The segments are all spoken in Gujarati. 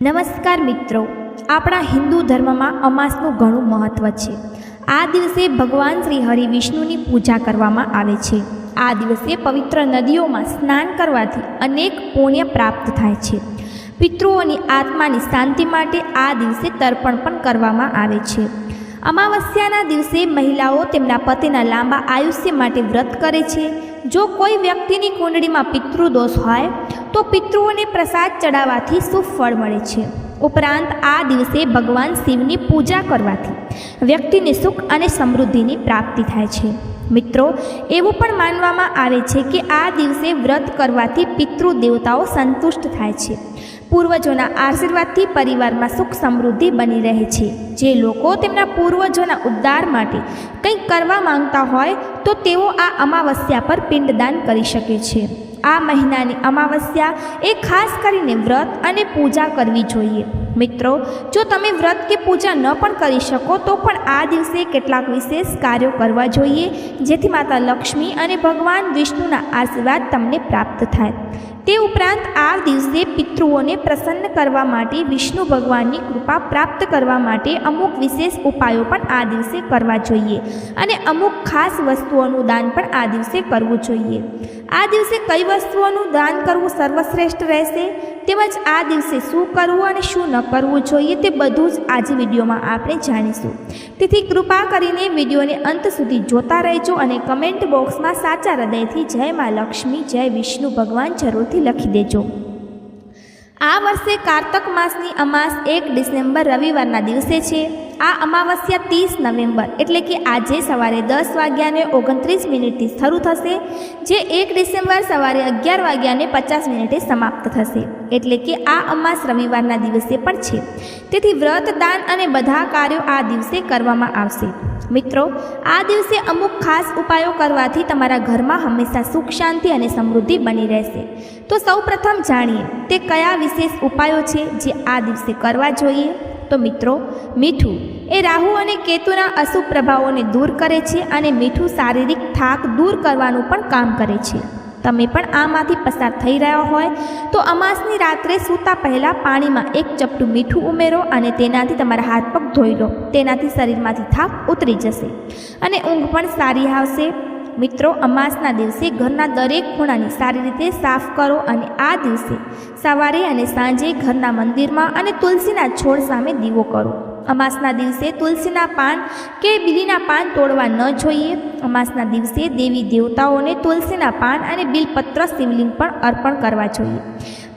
નમસ્કાર મિત્રો. આપણા હિન્દુ ધર્મમાં અમાસનું ઘણું મહત્ત્વ છે. આ દિવસે ભગવાન શ્રી હરિ વિષ્ણુની પૂજા કરવામાં આવે છે. આ દિવસે પવિત્ર નદીઓમાં સ્નાન કરવાથી અનેક પુણ્ય પ્રાપ્ત થાય છે. પિતૃઓની આત્માની શાંતિ માટે આ દિવસે તર્પણ પણ કરવામાં આવે છે. અમાવસ્યાના દિવસે મહિલાઓ તેમના પતિના લાંબા આયુષ્ય માટે વ્રત કરે છે. જો કોઈ વ્યક્તિની કુંડળીમાં પિતૃદોષ હોય, તો પિતૃઓને પ્રસાદ ચડાવવાથી શુભ મળે છે. ઉપરાંત, આ દિવસે ભગવાન શિવની પૂજા કરવાથી વ્યક્તિને સુખ અને સમૃદ્ધિની પ્રાપ્તિ થાય છે. મિત્રો, એવું પણ માનવામાં આવે છે કે આ દિવસે વ્રત કરવાથી પિતૃ દેવતાઓ સંતુષ્ટ થાય છે. પૂર્વજોના આશીર્વાદથી પરિવારમાં સુખ સમૃદ્ધિ બની રહે છે. જે લોકો તેમના પૂર્વજોના ઉદ્ધાર માટે કંઈક કરવા માંગતા હોય તો તેઓ આ અમાવસ્યા પર પિંડદાન કરી શકે છે. આ મહિનાની અમાવસ્યા એ ખાસ કરીને વ્રત અને પૂજા કરવી જોઈએ. મિત્રો, જો તમે વ્રત કે પૂજા ન પણ કરી શકો, તો પણ આ દિવસે કેટલાક વિશેષ કાર્યો કરવા જોઈએ, જેથી માતા લક્ષ્મી અને ભગવાન વિષ્ણુના આશીર્વાદ તમને પ્રાપ્ત થાય. તે ઉપરાંત આ દિવસે પિતૃઓને પ્રસન્ન કરવા માટે વિષ્ણુ ભગવાનની કૃપા પ્રાપ્ત કરવા માટે અમુક વિશેષ ઉપાયો પણ આ દિવસે કરવા જોઈએ અને અમુક ખાસ વસ્તુઓનું દાન પણ આ દિવસે કરવું જોઈએ. આ દિવસે કઈ વસ્તુઓનું દાન કરવું સર્વશ્રેષ્ઠ રહેશે? તેમજ આ દિવસે શું કરવું અને શું ન કરવું જોઈએ તે બધું જ આજે વિડીયોમાં આપણે જાણીશું. તેથી કૃપા કરીને વિડીયોને અંત સુધી જોતા રહેજો અને કમેન્ટ બોક્સમાં સાચા હૃદયથી જય મા લક્ષ્મી, જય વિષ્ણુ ભગવાન જરૂરથી લખી દેજો. આ વર્ષે કારતક માસની અમાસ એક ડિસેમ્બર રવિવારના દિવસે છે. આ અમાવસ્યા ત્રીસ નવેમ્બર એટલે કે આજે સવારે દસ વાગ્યાને ઓગણત્રીસ મિનિટથી શરૂ થશે, જે એક ડિસેમ્બર સવારે અગિયાર વાગ્યાને પચાસ મિનિટે સમાપ્ત થશે. એટલે કે આ અમાસ રવિવારના દિવસે પણ છે. તેથી વ્રત, દાન અને બધા કાર્યો આ દિવસે કરવામાં આવશે. મિત્રો, આ દિવસે અમુક ખાસ ઉપાયો કરવાથી તમારા ઘરમાં હંમેશા સુખ, શાંતિ અને સમૃદ્ધિ બની રહેશે. તો સૌ પ્રથમ જાણીએ, તે કયા વિશેષ ઉપાયો છે જે આ દિવસે કરવા જોઈએ? તો મિત્રો, મીઠું. એ રાહુ અને કેતુના અશુભ પ્રભાવોને દૂર કરે છે અને મીઠું શારીરિક થાક દૂર કરવાનું પણ કામ કરે છે. તમે પણ આમાંથી પસાર થઈ રહ્યા હોય તો અમાસની રાત્રે સૂતા પહેલાં પાણીમાં એક ચપટું મીઠું ઉમેરો અને તેનાથી તમારા હાથ પગ ધોઈ લો. તેનાથી શરીરમાંથી થાક ઉતરી જશે અને ઊંઘ પણ સારી આવશે. મિત્રો, અમાસના દિવસે ઘરના દરેક ખૂણાની સારી રીતે સાફ કરો અને આ દિવસે સવારે અને સાંજે ઘરના મંદિરમાં અને તુલસીના છોડ સામે દીવો કરો. અમાસના દિવસે તુલસીના પાન કે બીલીના પાન તોડવા ન જોઈએ. અમાસના દિવસે દેવી દેવતાઓને તુલસીના પાન અને બિલપત્ર શિવલિંગ પણ અર્પણ કરવા જોઈએ.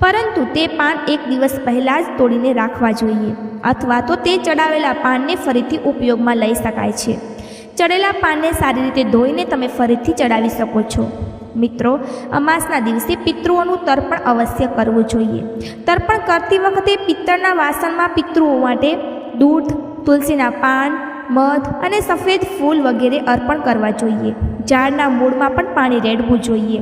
પરંતુ તે પાન એક દિવસ પહેલાં જ તોડીને રાખવા જોઈએ. અથવા તો તે ચડાવેલા પાનને ફરીથી ઉપયોગમાં લઈ શકાય છે. ચડેલા પાનને સારી રીતે ધોઈને તમે ફરીથી ચડાવી શકો છો. મિત્રો, અમાસના દિવસે પિતૃઓનું તર્પણ અવશ્ય કરવું જોઈએ. તર્પણ કરતી વખતે પિત્તળના વાસણમાં પિતૃઓ માટે દૂધ, તુલસીના પાન, મધ અને સફેદ ફૂલ વગેરે અર્પણ કરવા જોઈએ. ઝાડના મૂળમાં પણ પાણી રેડવું જોઈએ.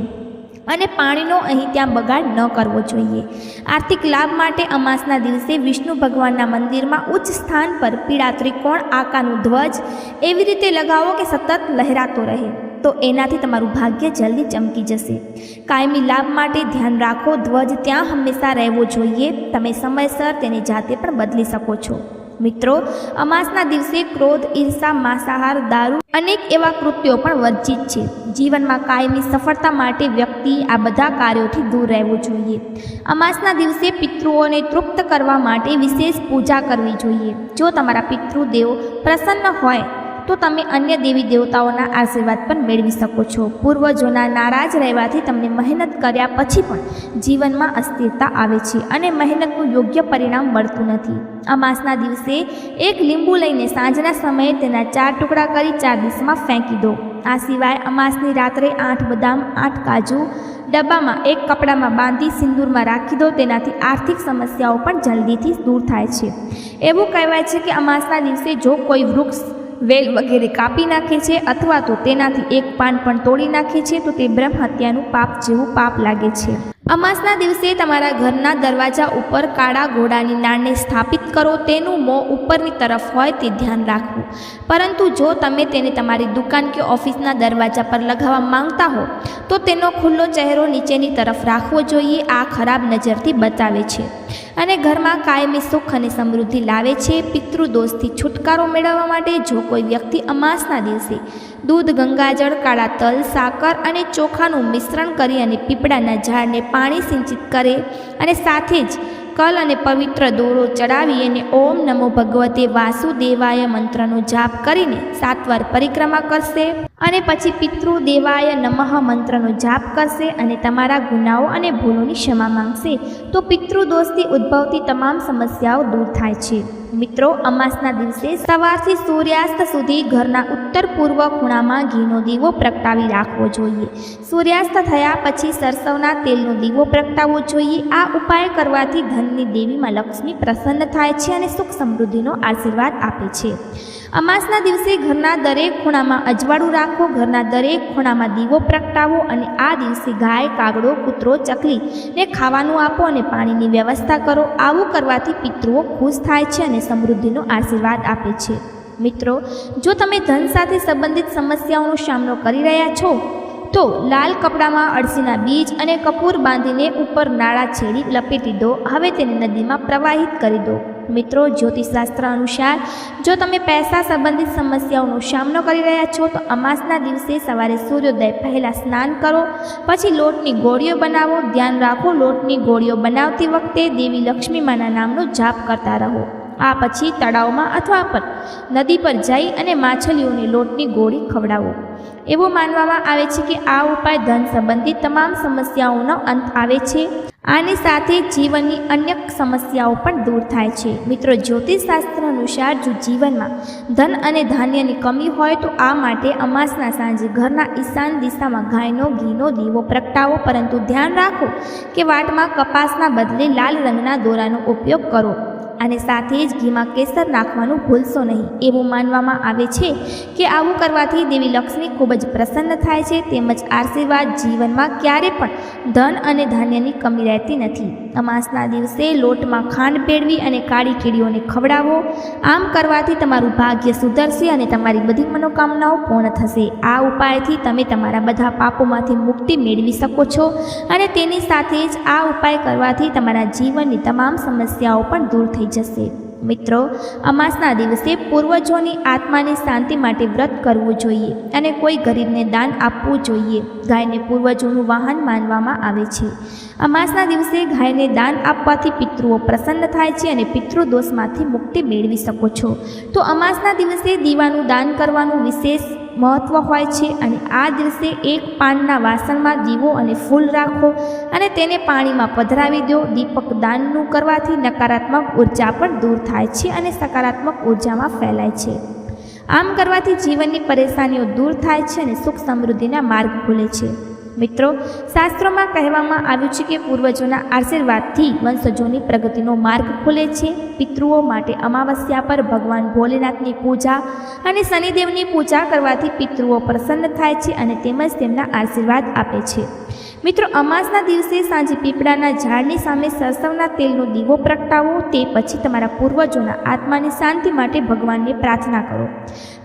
અને પાણીનો અહીં ત્યાં બગાડ ન કરવો જોઈએ. આર્થિક લાભ માટે અમાસના દિવસે વિષ્ણુ ભગવાનના મંદિરમાં ઉચ્ચ સ્થાન પર પીળા ત્રિકોણ, આકારનું ધ્વજ એવી રીતે લગાવો કે સતત લહેરાતો રહે, તો એનાથી તમારું ભાગ્ય જલ્દી ચમકી જશે. કાયમી લાભ માટે ધ્યાન રાખો, ધ્વજ ત્યાં હંમેશા રહેવો જોઈએ. તમે સમયસર તેને જાતે પણ બદલી શકો છો. મિત્રો, અમાસના દિવસે ક્રોધ, ઈર્ષા, માંસાહાર, દારૂ અનેક એવા કૃત્યો પણ વર્જિત છે. જીવનમાં કાયમી સફળતા માટે વ્યક્તિ આ બધા કાર્યોથી દૂર રહેવું જોઈએ. અમાસના દિવસે પિતૃઓને તૃપ્ત કરવા માટે વિશેષ પૂજા કરવી જોઈએ. જો તમારા પિતૃદેવ પ્રસન્ન હોય તો તમે અન્ય દેવી દેવતાઓના આશીર્વાદ પણ મેળવી શકો છો. પૂર્વજોના નારાજ રહેવાથી તમને મહેનત કર્યા પછી પણ જીવનમાં અસ્થિરતા આવે છે અને મહેનતનું યોગ્ય પરિણામ મળતું નથી. અમાસના દિવસે એક લીંબુ લઈને સાંજના સમયે તેના ચાર ટુકડા કરી ચાર દિશમાં ફેંકી દો. આ સિવાય અમાસની રાત્રે આઠ બદામ, આઠ કાજુ ડબ્બામાં એક કપડામાં બાંધી સિંદૂરમાં રાખી દો. તેનાથી આર્થિક સમસ્યાઓ પણ જલ્દીથી દૂર થાય છે. એવું કહેવાય છે કે અમાસના દિવસે જો કોઈ વૃક્ષ વેલ વગેરે કાપી નાખે છે અથવા તો તેનાથી એક પાન પણ તોડી નાખે છે તો તે બ્રહ્મ હત્યાનું પાપ જેવું પાપ લાગે છે. અમાસના દિવસે તમારા ઘરના દરવાજા ઉપર કાળા ઘોડાની નાળને સ્થાપિત કરો, તેનું મોં ઉપરની તરફ હોય તે ધ્યાન રાખવું. પરંતુ જો તમે તેને તમારી દુકાન કે ઓફિસના દરવાજા પર લગાવવા માંગતા હો, તો તેનો ખુલ્લો ચહેરો નીચેની તરફ રાખવો જોઈએ, આ ખરાબ નજરથી બચાવે છે. અને ઘરમાં કાયમી સુખ અને સમૃદ્ધિ લાવે છે. પિતૃદોષથી છુટકારો મેળવવા માટે જો કોઈ વ્યક્તિ અમાસના દિવસે દૂધ, ગંગાજળ, કાળા તલ, સાકર અને ચોખાનું મિશ્રણ કરી અને પીપળાના ઝાડને પાણી સિંચિત કરે અને સાથે જ કલ અને પવિત્ર દોરો ચડાવી અને ઓમ નમો ભગવતે વાસુદેવાય મંત્રનો જાપ કરીને સાત વાર પરિક્રમા કરશે. અને પછી પિતૃ દેવાય નમઃ મંત્રનો જાપ કરશે અને તમારા ગુનાઓ અને ભૂલોની ક્ષમા માંગશે. તો પિતૃદોષથી ઉદ્ભવતી તમામ સમસ્યાઓ દૂર થાય છે. મિત્રો, અમાસના દિવસે સવારથી સૂર્યાસ્ત સુધી ઘરના ઉત્તર પૂર્વ ખૂણામાં ઘીનો દીવો પ્રગટાવી રાખવો જોઈએ. સૂર્યાસ્ત થયા પછી સરસવના તેલનો દીવો પ્રગટાવવો જોઈએ. આ ઉપાય કરવાથી ધનની દેવીમાં લક્ષ્મી પ્રસન્ન થાય છે અને સુખ સમૃદ્ધિનો આશીર્વાદ આપે છે. અમાસના દિવસે ઘરના દરેક ખૂણામાં અજવાળું રાખો, ઘરના દરેક ખૂણામાં દીવો પ્રગટાવો અને આ દિવસે ગાય, કાગડો, કૂતરો, ચકલી ને ખાવાનું આપો અને પાણીની વ્યવસ્થા કરો. આવું કરવાથી પિતૃઓ ખુશ થાય છે અને સમૃદ્ધિનો આશીર્વાદ આપે છે. મિત્રો, જો તમે ધન સાથે સંબંધિત સમસ્યાઓનો સામનો કરી રહ્યા છો, તો લાલ કપડામાં અળસીના બીજ અને કપૂર બાંધીને ઉપર નાળા છેડી લપેટી દો. હવે તેને નદીમાં પ્રવાહિત કરી દો. મિત્રો, જ્યોતિષશાસ્ત્ર અનુસાર જો તમે પૈસા સંબંધિત સમસ્યાઓનો સામનો કરી રહ્યા છો, તો અમાસના દિવસે સવારે સૂર્યોદય પહેલાં સ્નાન કરો, પછી લોટની ગોળીઓ બનાવો. ધ્યાન રાખો, લોટની ગોળીઓ બનાવતી વખતે દેવી લક્ષ્મીમાના નામનો જાપ કરતા રહો. આ પછી તળાવમાં અથવા પર નદી પર જઈ અને માછલીઓને લોટની ગોળી ખવડાવો. એવું માનવામાં આવે છે કે આ ઉપાય ધન સંબંધિત તમામ સમસ્યાઓનો અંત આવે છે. આની સાથે જીવનની અન્ય સમસ્યાઓ પણ દૂર થાય છે. મિત્રો જ્યોતિષશાસ્ત્ર અનુસાર જો જીવનમાં ધન અને ધાન્યની કમી હોય તો આ માટે અમાસના સાંજે ઘરના ઈશાન દિશામાં ગાયનો, ઘીનો, દીવો, પ્રગટાવો, પરંતુ ધ્યાન રાખો કે વાટમાં કપાસના બદલે લાલ રંગના દોરાનો ઉપયોગ કરો. અને સાથે જ ઘીમાં કેસર નાખવાનું ભૂલશો નહીં. એવું માનવામાં આવે છે કે આવું કરવાથી દેવી લક્ષ્મી ખૂબ જ પ્રસન્ન થાય છે તેમજ આશીર્વાદ જીવનમાં ક્યારે પણ ધન અને ધાન્યની કમી રહેતી નથી. અમાસના દિવસે લોટમાં ખાંડ પેળવી અને કાળી કીડીઓને ખવડાવો. આમ કરવાથી તમારું ભાગ્ય સુધરશે અને તમારી બધી મનોકામનાઓ પૂર્ણ થશે. આ ઉપાયથી તમે તમારા બધા પાપોમાંથી મુક્તિ મેળવી શકો છો અને તેની સાથે જ આ ઉપાય કરવાથી તમારા જીવનની તમામ સમસ્યાઓ પણ દૂર થઈ જશે. મિત્રો, અમાસના દિવસે પૂર્વજોની આત્માની શાંતિ માટે વ્રત કરવું જોઈએ અને કોઈ ગરીબને દાન આપવું જોઈએ. ગાયને પૂર્વજોનું વાહન માનવામાં આવે છે. અમાસના દિવસે ગાયને દાન આપવાથી પિતૃઓ પ્રસન્ન થાય છે અને પિતૃદોષમાંથી મુક્તિ મેળવી શકો છો. તો અમાસના દિવસે દીવાનું દાન કરવાનું વિશેષ મહત્ત્વ હોય છે અને આ દિવસે એક પાનના વાસણમાં દીવો અને ફૂલ રાખો અને તેને પાણીમાં પધરાવી દો. દીપક દાનનું કરવાથી નકારાત્મક ઊર્જા પણ દૂર થાય છે અને સકારાત્મક ઉર્જામાં ફેલાય છે. આમ કરવાથી જીવનની પરેશાનીઓ દૂર થાય છે અને સુખ સમૃદ્ધિના માર્ગ ખુલે છે. મિત્રો, શાસ્ત્રોમાં કહેવામાં આવ્યું છે કે પૂર્વજોના આશીર્વાદથી વંશજોની પ્રગતિનો માર્ગ ખુલે છે. પિતૃઓ માટે અમાવસ્યા પર ભગવાન ભોલેનાથની પૂજા અને શનિદેવની પૂજા કરવાથી પિતૃઓ પ્રસન્ન થાય છે અને તેમજ તેમના આશીર્વાદ આપે છે. મિત્રો, અમાસના દિવસે સાંજે પીપળાના ઝાડની સામે સરસવના તેલનો દીવો પ્રગટાવો, તે પછી તમારા પૂર્વજોના આત્માની શાંતિ માટે ભગવાનને પ્રાર્થના કરો.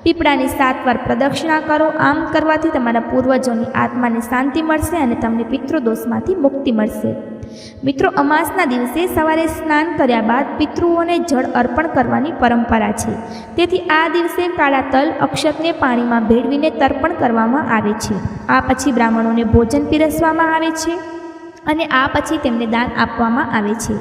પીપળાની સાત વાર પ્રદક્ષિણા કરો. આમ કરવાથી તમારા પૂર્વજોની આત્માને શાંતિ મળશે અને તમને પિતૃદોષમાંથી મુક્તિ મળશે. મિત્રો, અમાસના દિવસે સવારે સ્નાન કર્યા બાદ પિતૃઓને જળ અર્પણ કરવાની પરંપરા છે. તેથી આ દિવસે કાળા તલ અક્ષતને પાણીમાં ભેળવીને તર્પણ કરવામાં આવે છે. આ પછી બ્રાહ્મણોને ભોજન પીરસવામાં આવે છે અને આ પછી તેમને દાન આપવામાં આવે છે.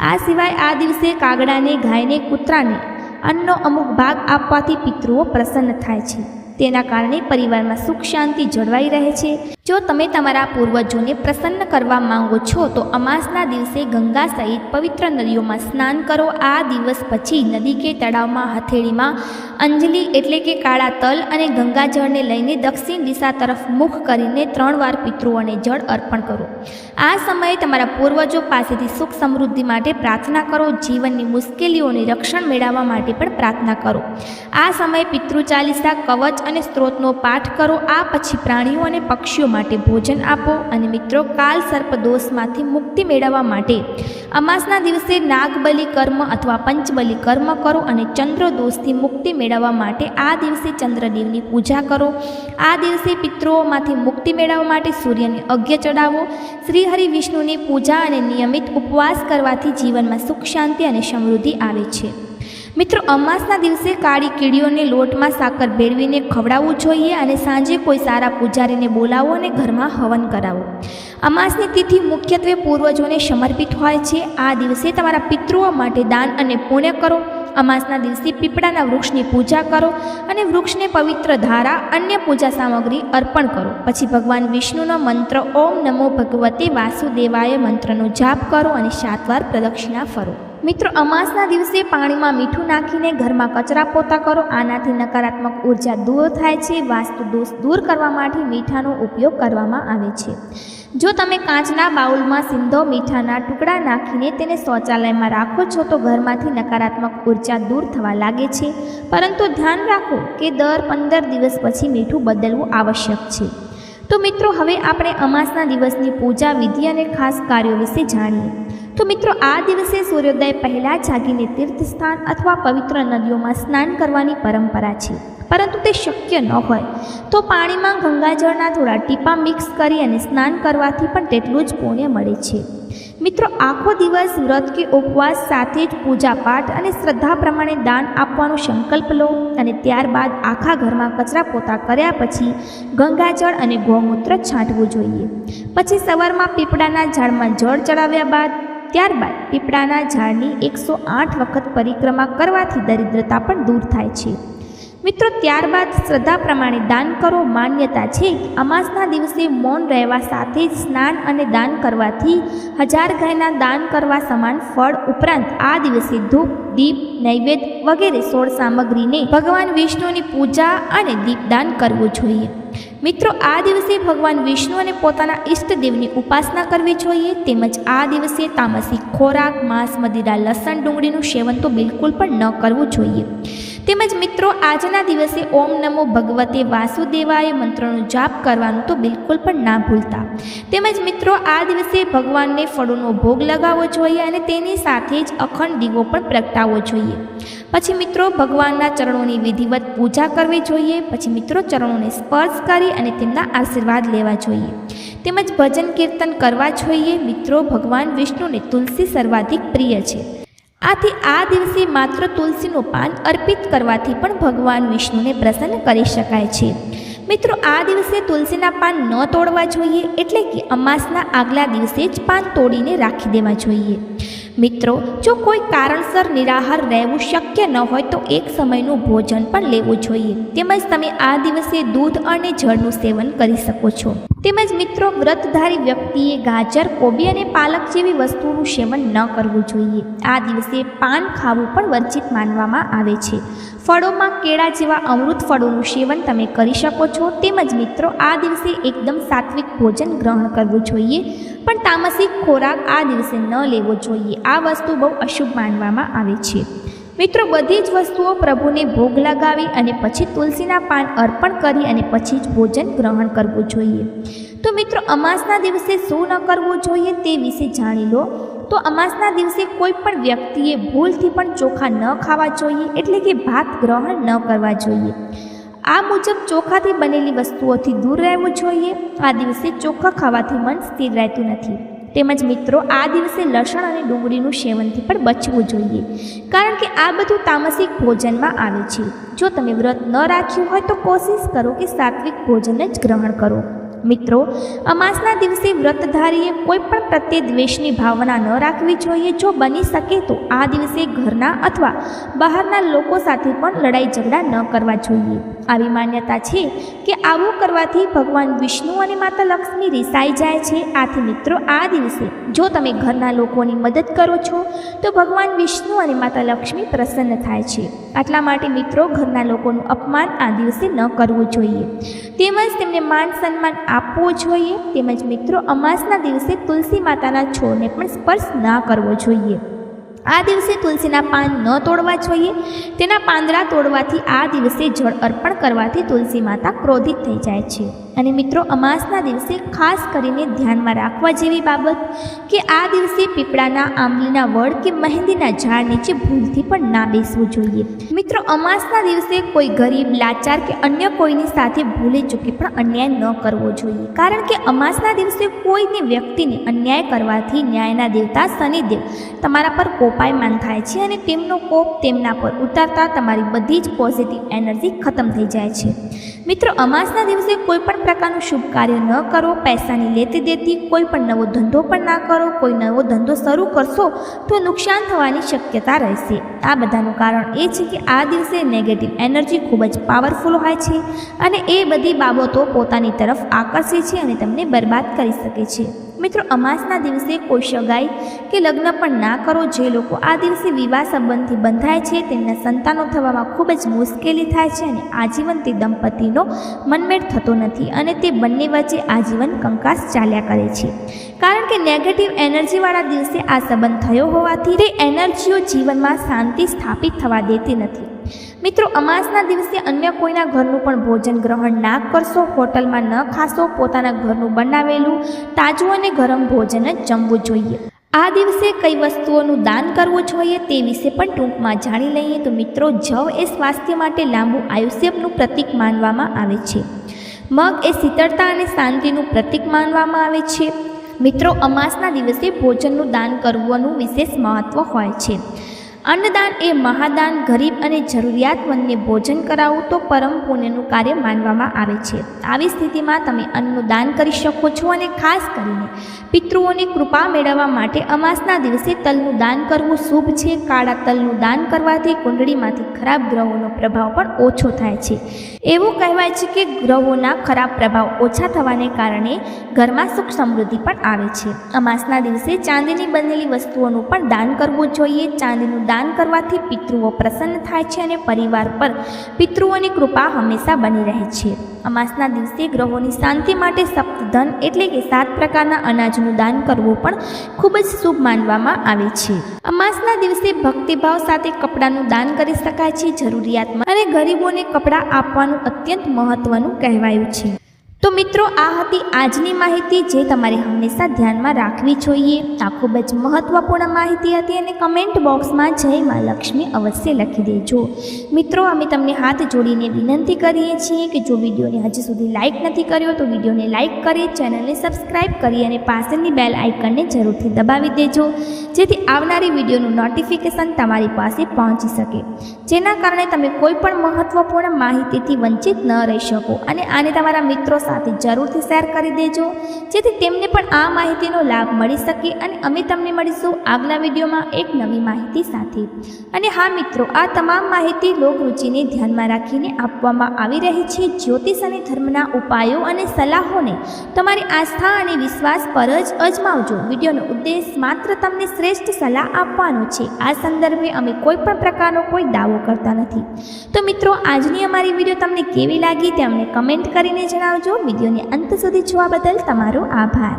આ સિવાય આ દિવસે કાગડાને, ગાયને, કૂતરાને અન્નનો અમુક ભાગ આપવાથી પિતૃઓ પ્રસન્ન થાય છે. તેના કારણે પરિવારમાં સુખ શાંતિ જળવાઈ રહે છે. જો તમે તમારા પૂર્વજોને પ્રસન્ન કરવા માંગો છો, તો અમાસના દિવસે ગંગા સહિત પવિત્ર નદીઓમાં સ્નાન કરો. આ દિવસ પછી નદી કે તળાવમાં હથેળીમાં અંજલિ એટલે કે કાળા તલ અને ગંગાજળને લઈને દક્ષિણ દિશા તરફ મુખ કરીને ત્રણ વાર પિતૃઓને જળ અર્પણ કરો. આ સમયે તમારા પૂર્વજો પાસેથી સુખ સમૃદ્ધિ માટે પ્રાર્થના કરો. જીવનની મુશ્કેલીઓને રક્ષણ મેળવવા માટે પણ પ્રાર્થના કરો. આ સમયે પિતૃ ચાલીસા કવચ અને સ્ત્રોતનો પાઠ કરો, આ પછી પ્રાણીઓ અને પક્ષીઓ માટે ભોજન આપો અને મિત્રો, કાલ સર્પ દોષમાંથી મુક્તિ મેળવવા માટે અમાસના દિવસે નાગબલી કર્મ અથવા પંચબલી કર્મ કરો અને ચંદ્ર દોષથી મુક્તિ મેળવવા માટે આ દિવસે ચંદ્રદેવની પૂજા કરો. આ દિવસે પિતૃઓમાંથી મુક્તિ મેળવવા માટે સૂર્યને અજ્ઞ ચડાવો શ્રી હરિ વિષ્ણુની પૂજા અને નિયમિત ઉપવાસ કરવાથી જીવનમાં સુખ, શાંતિ અને સમૃદ્ધિ આવે છે. મિત્રો, અમાસના દિવસે કાળી કીડીઓને લોટમાં સાકર ભેળવીને ખવડાવવું જોઈએ અને સાંજે કોઈ સારા પૂજારીને બોલાવો અને ઘરમાં હવન કરાવો. અમાસની તિથિ મુખ્યત્વે પૂર્વજોને સમર્પિત હોય છે. આ દિવસે તમારા પિતૃઓ માટે દાન અને પુણ્ય કરો. અમાસના દિવસે પીપળાના વૃક્ષની પૂજા કરો અને વૃક્ષને પવિત્ર ધારા, અન્ય પૂજા સામગ્રી અર્પણ કરો. પછી ભગવાન વિષ્ણુનો મંત્ર ઓમ નમો ભગવતે વાસુદેવાય મંત્રનો જાપ કરો અને સાત વાર પ્રદક્ષિણા ફરો. મિત્રો, અમાસના દિવસે પાણીમાં મીઠું નાખીને ઘરમાં કચરા પોતા કરો. આનાથી નકારાત્મક ઊર્જા દૂર થાય છે. વાસ્તુ દોષ દૂર કરવા માટે મીઠાનો ઉપયોગ કરવામાં આવે છે. જો તમે કાચના બાઉલમાં સિંધો મીઠાના ટુકડા નાખીને તેને શૌચાલયમાં રાખો છો, તો ઘરમાંથી નકારાત્મક ઊર્જા દૂર થવા લાગે છે. પરંતુ ધ્યાન રાખો કે દર પંદર દિવસ પછી મીઠું બદલવું આવશ્યક છે. તો મિત્રો, હવે આપણે અમાસના દિવસની પૂજા વિધિ અને ખાસ કાર્યો વિશે જાણીએ. તો મિત્રો, આ દિવસે સૂર્યોદય પહેલાં જાગીને તીર્થસ્થાન અથવા પવિત્ર નદીઓમાં સ્નાન કરવાની પરંપરા છે. પરંતુ તે શક્ય ન હોય. તો પાણીમાં ગંગાજળના થોડા ટીપા મિક્સ કરી અને સ્નાન કરવાથી પણ તેટલું જ પુણ્ય મળે છે. મિત્રો, આખો દિવસ વ્રત કે ઉપવાસ સાથે જ પૂજા પાઠ અને શ્રદ્ધા પ્રમાણે દાન આપવાનો સંકલ્પ લો અને ત્યારબાદ આખા ઘરમાં કચરા પોતા કર્યા પછી ગંગાજળ અને ગૌમૂત્ર છાંટવું જોઈએ. પછી સવારમાં પીપળાના ઝાડમાં જળ ચડાવ્યા બાદ ત્યારબાદ પીપળાના ઝાડની એકસો આઠ વખત પરિક્રમા કરવાથી દરિદ્રતા પણ દૂર થાય છે. મિત્રો, ત્યારબાદ શ્રદ્ધા પ્રમાણે દાન કરો માન્યતા છે. અમાસના દિવસે મૌન રહેવા સાથે જ સ્નાન અને દાન કરવાથી હજાર ગાયના દાન કરવા સમાન ફળ ઉપરાંત આ દિવસે ધૂપ, દીપ, નૈવેદ્ય વગેરે સોળ સામગ્રીને ભગવાન વિષ્ણુની પૂજા અને દીપદાન કરવું જોઈએ. મિત્રો, આ દિવસે ભગવાન વિષ્ણુ અને પોતાના ઈષ્ટદેવની ઉપાસના કરવી જોઈએ. તેમજ આ દિવસે તામસિક ખોરાક, માંસ, મદિરા, લસણ, ડુંગળીનું સેવન તો બિલકુલ પણ ન કરવું જોઈએ. તેમજ મિત્રો, આજના દિવસે ઓમ નમો ભગવતે વાસુદેવાય મંત્રનો જાપ કરવાનું તો બિલકુલ પણ ના ભૂલતા. તેમજ મિત્રો, આ દિવસે ભગવાનને ફળોનો ભોગ લગાવવો જોઈએ અને તેની સાથે જ અખંડ દીવો પણ પ્રગટાવવો જોઈએ. પછી મિત્રો, ભગવાનના ચરણોની વિધિવત પૂજા કરવી જોઈએ. પછી મિત્રો, ચરણોને સ્પર્શ કરી અને તેમના આશીર્વાદ લેવા જોઈએ. તેમજ ભજન કીર્તન કરવા જોઈએ. મિત્રો, ભગવાન વિષ્ણુને તુલસી સર્વાધિક પ્રિય છે. આથી આ દિવસે માત્ર તુલસીનું પાન અર્પિત કરવાથી પણ ભગવાન વિષ્ણુને પ્રસન્ન કરી શકાય છે. મિત્રો, આ દિવસે તુલસીના પાન ન તોડવા જોઈએ. એટલે કે અમાસના આગલા દિવસે જ પાન તોડીને રાખી દેવા જોઈએ. મિત્રો, જો કોઈ કારણસર નિરાહાર રહેવું શક્ય ન હોય તો એક સમયનું ભોજન પણ લેવું જોઈએ. તેમજ તમે આ દિવસે દૂધ અને જળનું સેવન કરી શકો છો. તેમજ મિત્રો, વ્રતધારી વ્યક્તિએ ગાજર, કોબી અને પાલક જેવી વસ્તુનું સેવન ન કરવું જોઈએ. આ દિવસે પાન ખાવું પણ વર્જિત માનવામાં આવે છે. ફળોમાં કેળા જેવા અમૃત ફળોનું સેવન તમે કરી શકો છો. તેમજ મિત્રો, આ દિવસે એકદમ સાત્વિક ભોજન ગ્રહણ કરવું જોઈએ. પણ તામસિક ખોરાક આ દિવસે ન લેવો જોઈએ. આ વસ્તુ બહુ અશુભ માનવામાં આવે છે. મિત્રો, બધી જ વસ્તુઓ પ્રભુને ભોગ લગાવી અને પછી તુલસીના પાન અર્પણ કરી અને પછી જ ભોજન ગ્રહણ કરવું જોઈએ. તો મિત્રો, અમાસના દિવસે શું ન કરવું જોઈએ તે વિશે જાણી લો. તો અમાસના દિવસે કોઈ પણ વ્યક્તિએ ભૂલથી પણ ચોખા ન ખાવા જોઈએ, એટલે કે ભાત ગ્રહણ ન કરવા જોઈએ. આ મુજબ ચોખાથી બનેલી વસ્તુઓથી દૂર રહેવું જોઈએ. આ દિવસે ચોખા ખાવાથી મન સ્થિર રહેતું નથી. તેમજ મિત્રો, આ દિવસે લસણ અને ડુંગળીનું સેવનથી પણ બચવું જોઈએ. કારણ કે આ બધું તામસિક ભોજનમાં આવે છે. જો તમે વ્રત ન રાખ્યું હોય તો કોશિશ કરો કે સાત્વિક ભોજન જ ગ્રહણ કરો. મિત્રો, અમાસના દિવસે વ્રતધારીએ કોઈ પણ પ્રત્યે દ્વેષની ભાવના ન રાખવી જોઈએ. જો બની શકે તો આ દિવસે ઘરના અથવા બહારના લોકો સાથે પણ લડાઈ ઝઘડા ન કરવા જોઈએ. આવી માન્યતા છે કે આવું કરવાથી ભગવાન વિષ્ણુ અને માતા લક્ષ્મી રિસાઈ જાય છે. આથી મિત્રો, આ દિવસે જો તમે ઘરના લોકોની મદદ કરો છો, તો ભગવાન વિષ્ણુ અને માતા લક્ષ્મી પ્રસન્ન થાય છે. આટલા માટે મિત્રો, ઘરના લોકોનું અપમાન આ દિવસે ન કરવું જોઈએ. તેમજ તેમને માન સન્માન આપવો જોઈએ તેમજ મિત્રો અમાસના દિવસે તુલસી માતાના છોડને પણ સ્પર્શ ના કરવો જોઈએ. આ દિવસે તુલસીના પાન ન તોડવા જોઈએ. તેના પાંદડા તોડવાથી આ દિવસે જળ અર્પણ કરવાથી તુલસી માતા ક્રોધિત થઈ જાય છે. અને મિત્રો, અમાસના દિવસે ખાસ કરીને ધ્યાનમાં રાખવા જેવી બાબત કે આ દિવસે પીપળાના, આંબલીના વડ કે મહેંદીના ઝાડ નીચે ભૂલથી પણ ના બેસવું જોઈએ. મિત્રો, અમાસના દિવસે કોઈ ગરીબ, લાચાર કે અન્ય કોઈની સાથે ભૂલે ચૂકે પણ અન્યાય ન કરવો જોઈએ. કારણ કે અમાસના દિવસે કોઈની વ્યક્તિને અન્યાય કરવાથી ન્યાયના દેવતા શનિદેવ તમારા પર કોપાયમાન થાય છે અને તેમનો કોપ તેમના પર ઉતારતા તમારી બધી જ પોઝિટિવ એનર્જી ખતમ થઈ જાય છે. મિત્રો, અમાસના દિવસે કોઈ પણ પ્રકારનું શુભ કાર્ય ન કરો, પૈસાની લેતી દેતી, કોઈ પણ નવો ધંધો પણ ના કરો, કોઈ નવો ધંધો શરૂ કરશો તો નુકસાન થવાની શક્યતા રહેશે. આ બધાનું કારણ એ છે કે આ દિવસે નેગેટિવ એનર્જી ખૂબ જ પાવરફુલ હોય છે અને એ બધી બાબતો પોતાની તરફ આકર્ષે છે અને તમને બરબાદ કરી શકે છે. મિત્રો, અમાસના દિવસે કોઈ સગાઈ કે લગ્ન પણ ના કરો. જે લોકો આ દિવસે વિવાહ સંબંધથી બંધાય છે, તેમના સંતાનો થવામાં ખૂબ જ મુશ્કેલી થાય છે અને આજીવન તે દંપતીનો મનમેળ થતો નથી અને તે બંને વચ્ચે આજીવન કંકાસ ચાલ્યા કરે છે. કારણ કે નેગેટિવ એનર્જીવાળા દિવસે આ સંબંધ થયો હોવાથી તે એનર્જીઓ જીવનમાં શાંતિ સ્થાપિત થવા દેતી નથી. મિત્રો, અમાસના દિવસે અન્ય કોઈના ઘરનું પણ ભોજન ગ્રહણ ના કરશો, હોટલમાં ન ખાશો, પોતાના ઘરનું બનાવેલું તાજું અને ગરમ ભોજન જ જમવું જોઈએ. આ દિવસે કઈ વસ્તુઓનું દાન કરવું જોઈએ તે વિશે પણ ટૂંકમાં જાણી લઈએ તો મિત્રો, જવ એ સ્વાસ્થ્ય માટે લાંબુ આયુષ્યનું પ્રતીક માનવામાં આવે છે. મગ એ શીતળતા અને શાંતિનું પ્રતીક માનવામાં આવે છે. મિત્રો, અમાસના દિવસે ભોજનનું દાન કરવાનું વિશેષ મહત્ત્વ હોય છે. અન્નદાન એ મહાદાન, ગરીબ અને જરૂરિયાતમંદને ભોજન કરાવવું તો પરમ પુણ્યનું કાર્ય માનવામાં આવે છે. આવી સ્થિતિમાં તમે અન્નનું દાન કરી શકો છો અને ખાસ કરીને પિતૃઓની કૃપા મેળવવા માટે અમાસના દિવસે તલનું દાન કરવું શુભ છે. કાળા તલનું દાન કરવાથી કુંડળીમાંથી ખરાબ ગ્રહોનો પ્રભાવ પણ ઓછો થાય છે. એવું કહેવાય છે કે ગ્રહોના ખરાબ પ્રભાવ ઓછા થવાને કારણે ઘરમાં સુખ સમૃદ્ધિ પણ આવે છે. અમાસના દિવસે ચાંદીની બનેલી વસ્તુઓનું પણ દાન કરવું જોઈએ. ચાંદીનું દાન કરવાથી પિતૃઓ પ્રસન્ન થાય છે અને પરિવાર પર પિતૃઓની કૃપા હંમેશા બની રહે છે. અમાસના દિવસે ગ્રહોની શાંતિ માટે સપ્તધન એટલે કે સાત પ્રકારના અનાજનું દાન કરવું પણ ખૂબ જ શુભ માનવામાં આવે છે. અમાસના દિવસે ભક્તિભાવ સાથે કપડાનું દાન કરી શકાય છે જરૂરિયાતમાં અને ગરીબોને કપડાં આપવાનું અત્યંત મહત્વનું કહેવાયું છે. તો મિત્રો, આ હતી આજની માહિતી જે તમારે હંમેશા ધ્યાનમાં રાખવી જોઈએ. આ ખૂબ જ મહત્વપૂર્ણ માહિતી હતી અને કમેન્ટ બોક્સમાં જય મા લક્ષ્મી અવશ્ય લખી દેજો. મિત્રો, અમે તમને હાથ જોડીને વિનંતી કરીએ છીએ કે જો વિડીયોને હજી સુધી લાઇક નથી કર્યો, તો વિડીયોને લાઇક કરી, ચેનલને સબસ્ક્રાઇબ કરી અને પાસેની બેલ આઇકનને જરૂરથી દબાવી દેજો, જેથી આવનારી વિડીયોનું નોટિફિકેશન તમારી પાસે પહોંચી શકે. જેના કારણે તમે કોઈ પણ મહત્વપૂર્ણ માહિતીથી વંચિત ન રહી શકો અને આને તમારા મિત્રો સાથે જરૂરથી શેર કરી દેજો. જેથી તેમને પણ આ માહિતીનો લાભ મળી શકે અને અમે તમને મળીશું આગલા વિડીયોમાં એક નવી માહિતી સાથે. અને હા મિત્રો, આ તમામ માહિતી લોકરુચિને ધ્યાનમાં રાખીને આપવામાં આવી રહી છે. જ્યોતિષ અને ધર્મના ઉપાયો અને સલાહોને તમારી આસ્થા અને વિશ્વાસ પર જ અજમાવજો. વિડીયોનો ઉદ્દેશ માત્ર તમને શ્રેષ્ઠ સલાહ આપવાનો છે. આ સંદર્ભે અમે કોઈ પણ પ્રકારનો કોઈ દાવો કરતા નથી. તો મિત્રો, આજની અમારી વીડિયો તમને કેવી લાગી તે અમને કમેન્ટ કરીને જણાવજો. વિડીયોને અંત સુધી જોવા બદલ તમારો આભાર.